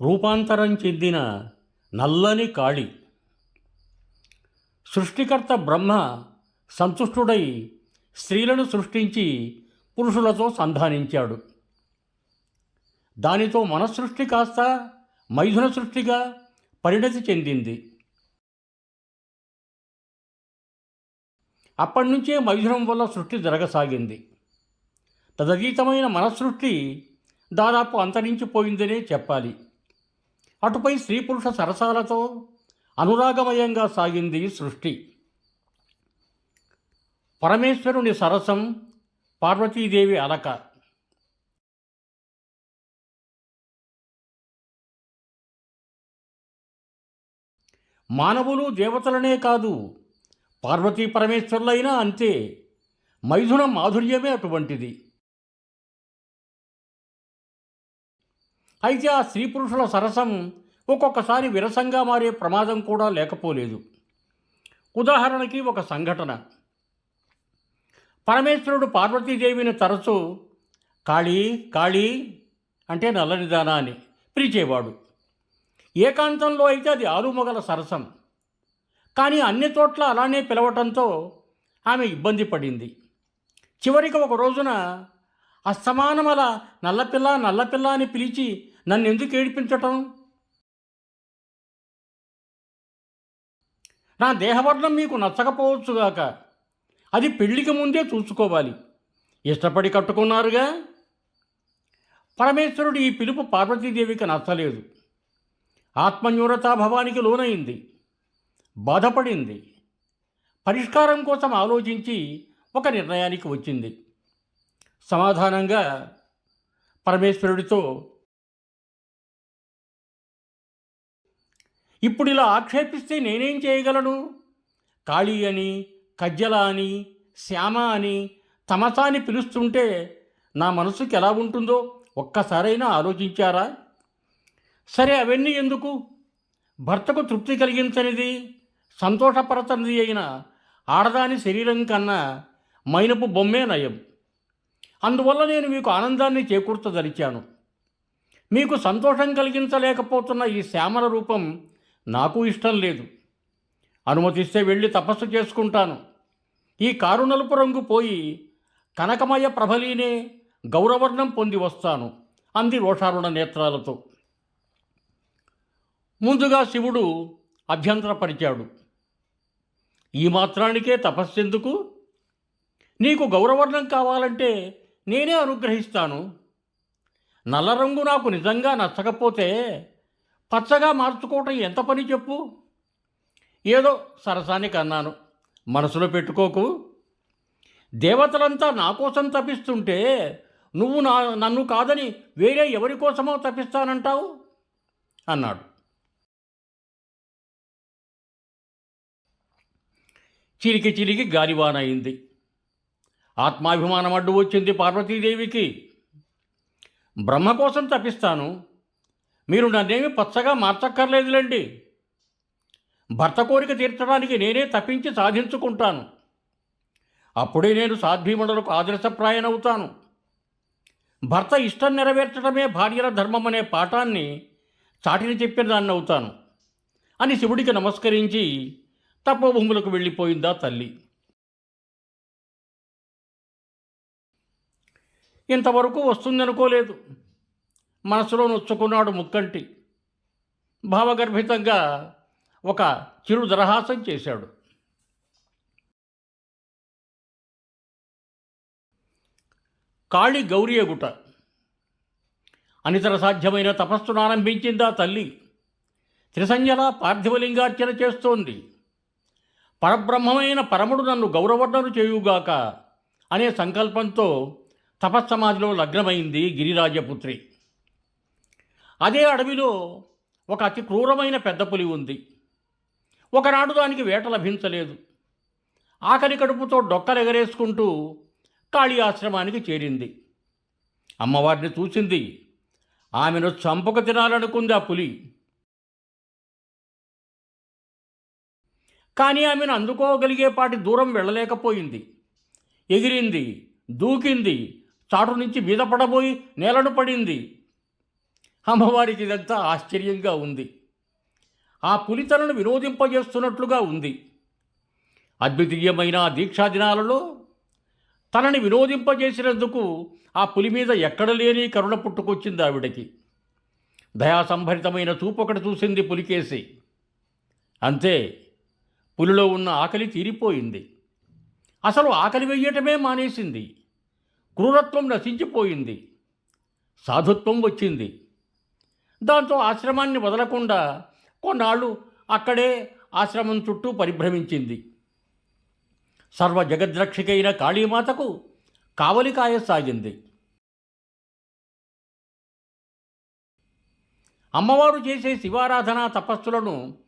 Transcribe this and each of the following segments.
రూపాంతరం చెందిన నల్లని కాళి. సృష్టికర్త బ్రహ్మ సంతుష్టుడై స్త్రీలను సృష్టించి పురుషులతో సంధానించాడు. దానితో మనసృష్టి కాస్త మైథున సృష్టిగా పరిణతి చెందింది. అప్పటి నుంచే మైథునం వల్ల సృష్టి జరగసాగింది. తదతీతమైన మనసృష్టి దాదాపు అంతరించిపోయిందనే చెప్పాలి. అటుపై స్త్రీ పురుష సరసాలతో అనురాగమయంగా సాగింది సృష్టి. పరమేశ్వరుని సరసం పార్వతీదేవి అలక మానవులు దేవతలనే కాదు పార్వతీ పరమేశ్వరులైనా అంతే. మైథున మాధుర్యమే అటువంటిది. అయితే ఆ స్త్రీ పురుషుల సరసం ఒక్కొక్కసారి విరసంగా మారే ప్రమాదం కూడా లేకపోలేదు. ఉదాహరణకి ఒక సంఘటన. పరమేశ్వరుడు పార్వతీదేవిని తరచూ కాళీ కాళీ అంటే నల్లనిదానా అని పిలిచేవాడు. ఏకాంతంలో అయితే అది ఆలుమొగల సరసం. కానీ అన్ని చోట్ల అలానే పిలవటంతో ఆమె ఇబ్బంది పడింది. చివరికి ఒక రోజున అస్తమానమల నల్లపిల్ల నల్లపిల్ల అని పిలిచి నన్ను ఎందుకు ఏడిపించటం? నా దేహవర్ణం మీకు నచ్చకపోవచ్చుగాక అది పెళ్ళికి ముందే చూసుకోవాలి. ఇష్టపడి కట్టుకున్నారుగా? పరమేశ్వరుడు ఈ పిలుపు పార్వతీదేవికి నచ్చలేదు. ఆత్మన్యూనతాభావానికి లోనైంది. బాధపడింది. పరిష్కారం కోసం ఆలోచించి ఒక నిర్ణయానికి వచ్చింది. సమాధానంగా పరమేశ్వరుడితో ఇప్పుడు ఇలా ఆక్షేపిస్తే నేనేం చేయగలను? కాళీ అని కజ్జల అని శ్యామ అని తమసాని పిలుస్తుంటే నా మనసుకి ఎలా ఉంటుందో ఒక్కసారైనా ఆలోచించారా? సరే అవన్నీ ఎందుకు? భర్తకు తృప్తి కలిగించనిది సంతోషపరచనిది అయిన ఆడదాని శరీరం కన్నా మైనపు బొమ్మే నయం. అందువల్ల నేను మీకు ఆనందాన్ని చేకూర్చదలిచాను. మీకు సంతోషం కలిగించలేకపోతున్న ఈ శ్యామల రూపం నాకు ఇష్టం లేదు. అనుమతిస్తే వెళ్ళి తపస్సు చేసుకుంటాను. ఈ కారు నలుపు రంగు పోయి కనకమయ ప్రభలీనే గౌరవర్ణం పొంది వస్తాను అంది రోషారుణ నేత్రాలతో. ముందుగా శివుడు అభ్యంతరపరిచాడు. ఈ మాత్రానికే తపస్సెందుకు? నీకు గౌరవర్ణం కావాలంటే నేనే అనుగ్రహిస్తాను. నల్ల రంగు నాకు నిజంగా నచ్చకపోతే పచ్చగా మార్చుకోవటం ఎంత పని చెప్పు? ఏదో సరసానికి అన్నాను మనసులో పెట్టుకోకు. దేవతలంతా నా కోసం తపిస్తుంటే నువ్వు నా నన్ను కాదని వేరే ఎవరి కోసమో తపిస్తానంటావు? అన్నాడు. చిరికి చిరికి గాలివాన అయింది ఆత్మాభిమానం అడ్డు వచ్చింది పార్వతీదేవికి. బ్రహ్మ కోసం తప్పిస్తాను మీరు నన్నేమి పచ్చగా మార్చక్కర్లేదులేండి. భర్త కోరిక తీర్చడానికి నేనే తప్పించి సాధించుకుంటాను. అప్పుడే నేను సాధ్వీముడులకు ఆదర్శప్రాయనవుతాను. భర్త ఇష్టం నెరవేర్చడమే భార్యల ధర్మం అనే పాఠాన్ని చాటిని చెప్పిన దాన్ని అవుతాను అని శివుడికి నమస్కరించి తపోభూములకు వెళ్ళిపోయిందా తల్లి. ఇంతవరకు వస్తుందనుకోలేదు. మనసులో నొచ్చుకున్నాడు ముక్కంటి. భావగర్భితంగా ఒక చిరు దరహాసం చేశాడు. కాళి గౌరీయగుట అనితర సాధ్యమైన తపస్సును ఆరంభించిందా తల్లి. త్రిసంజల పార్థివలింగార్చన చేస్తోంది. పరబ్రహ్మమైన పరముడు నన్ను గౌరవర్ణను చేయుగాక అనే సంకల్పంతో తపస్సమాధిలో లగ్నమైంది గిరిరాజపుత్రి. అదే అడవిలో ఒక అతి క్రూరమైన పెద్ద పులి ఉంది. ఒకనాడు దానికి వేట లభించలేదు. ఆకలి కడుపుతో డొక్కలెగరేసుకుంటూ కాళీ ఆశ్రమానికి చేరింది. అమ్మవారిని చూసింది ఆమెను చంపక తినాలనుకుంది ఆ పులి. కానీ ఆమెను అందుకోగలిగేపాటి దూరం వెళ్ళలేకపోయింది. ఎగిరింది దూకింది చాటు నుంచి మీద పడబోయి నేలను పడింది. అమ్మవారికి ఇదంతా ఆశ్చర్యంగా ఉంది. ఆ పులి తనను వినోదింపజేస్తున్నట్లుగా ఉంది. అద్వితీయమైన దీక్షా దినాలలో తనని వినోదింపజేసినందుకు ఆ పులి మీద ఎక్కడ లేని కరుణ పుట్టుకొచ్చింది ఆవిడకి. దయాసంభరితమైన చూపు ఒకటి చూసింది పులికేసి. అంతే పులిలో ఉన్న ఆకలి తీరిపోయింది. అసలు ఆకలి వెయ్యటమే మానేసింది. క్రూరత్వం నశించిపోయింది. సాధుత్వం వచ్చింది. దాంతో ఆశ్రమాన్ని వదలకుండా కొన్నాళ్ళు అక్కడే ఆశ్రమం చుట్టూ పరిభ్రమించింది. సర్వ జగద్రక్షికైన కాళీమాతకు కావలి కాయసాగింది అమ్మవారు చేసే శివారాధన తపస్సులను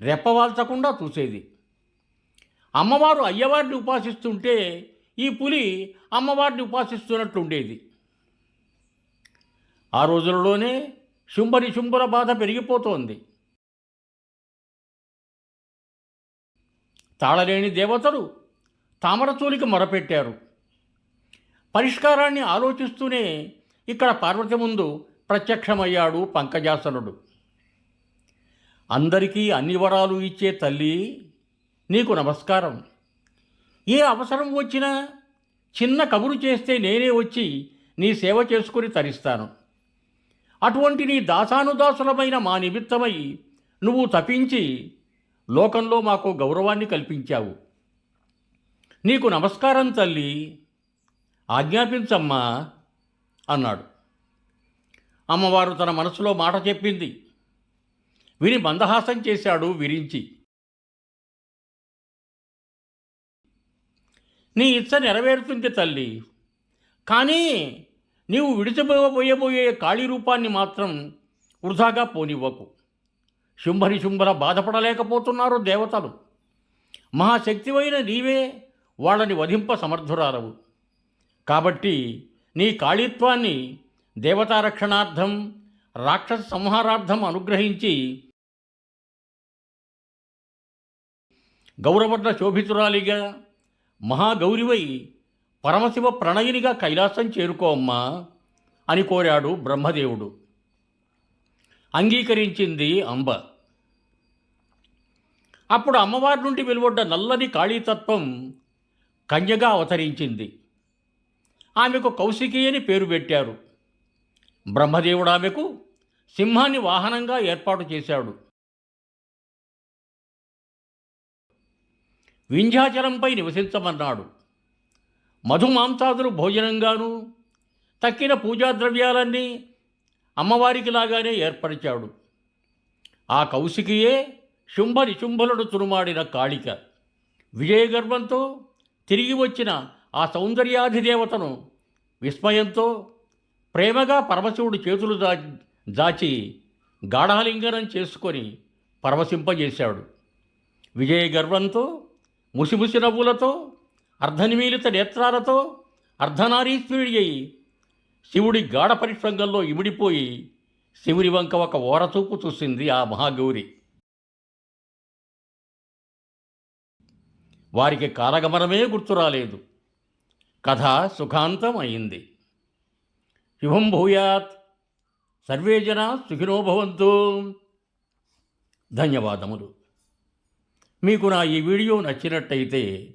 రెప్పవాల్చకుండా చూసేది. అమ్మవారు అయ్యవారిని ఉపాసిస్తుంటే ఈ పులి అమ్మవారిని ఉపాసిస్తున్నట్లుండేది. ఆ రోజులలోనే శుంభని శుంభుల బాధ పెరిగిపోతోంది. తాళలేని దేవతలు తామరచూలికి మొరపెట్టారు. పరిష్కారాన్ని ఆలోచిస్తూనే ఇక్కడ పార్వతి ముందు ప్రత్యక్షమయ్యాడు పంకజాసనుడు. అందరికీ అన్ని వరాలు ఇచ్చే తల్లి నీకు నమస్కారం. ఏ అవసరం వచ్చినా చిన్న కబురు చేస్తే నేనే వచ్చి నీ సేవ చేసుకుని తరిస్తాను. అటువంటి నీ దాసానుదాసులమైన మా నిమిత్తమై నువ్వు తపించి లోకంలో మాకు గౌరవాన్ని కల్పించావు. నీకు నమస్కారం తల్లి ఆజ్ఞాపించమ్మా అన్నాడు. అమ్మవారు తన మనసులో మాట చెప్పింది. విని మందహాసం చేశాడు విరించి. నీ ఇచ్చ నెరవేరుతుంది తల్లి కానీ నీవు విడిచిపోయబోయే కాళీ రూపాన్ని మాత్రం వృధాగా పోనివ్వకు. శుంభని శుంభర బాధపడలేకపోతున్నారు దేవతలు. మహాశక్తివైన నీవే వాళ్ళని వధింప సమర్థురాలవు. కాబట్టి నీ కాళీత్వాన్ని దేవతారక్షణార్థం రాక్షస సంహారార్థం అనుగ్రహించి గౌరవర్ణ శోభితురాలిగా మహాగౌరివై పరమశివ ప్రణయినిగా కైలాసం చేరుకోమ్మా అని కోరాడు బ్రహ్మదేవుడు. అంగీకరించింది అంబ. అప్పుడు అమ్మవారి నుండి వెలువడ్డ నల్లని కాళీతత్వం కన్యగా అవతరించింది. ఆమెకు కౌశికి అని పేరు పెట్టారు. బ్రహ్మదేవుడు ఆమెకు సింహాన్ని వాహనంగా ఏర్పాటు చేశాడు. వింధ్యాచలంపై నివసించమన్నాడు. మధుమాంసాదులు భోజనంగాను తక్కిన పూజా ద్రవ్యాలన్నీ అమ్మవారికి లాగానే ఏర్పరిచాడు. ఆ కౌశికియే శుంభ నిశుంభలను తురుమాడిన కాళిక. విజయగర్వంతో తిరిగి వచ్చిన ఆ సౌందర్యాధిదేవతను విస్మయంతో ప్రేమగా పరమశివుడు చేతులు దా దాచి గాఢాలింగనం చేసుకొని పరవశింపజేశాడు విజయ గర్వంతో ముసిముసి నవ్వులతో అర్ధనిమీలిత నేత్రాలతో అర్ధనారీశ్వరుడి అయి శివుడి గాఢ పరిశ్రంగంలో ఇమిడిపోయి శివుని వంక ఒక ఓరచూపు చూసింది ఆ మహాగౌరి. వారికి కాలగమనమే గుర్తురాలేదు. కథ సుఖాంతం అయింది శుభం భూయాత్. సర్వే జన సుఖినో భవంతు. ధన్యవాదములు. మీకు నా ఈ వీడియో నచ్చినట్టయితే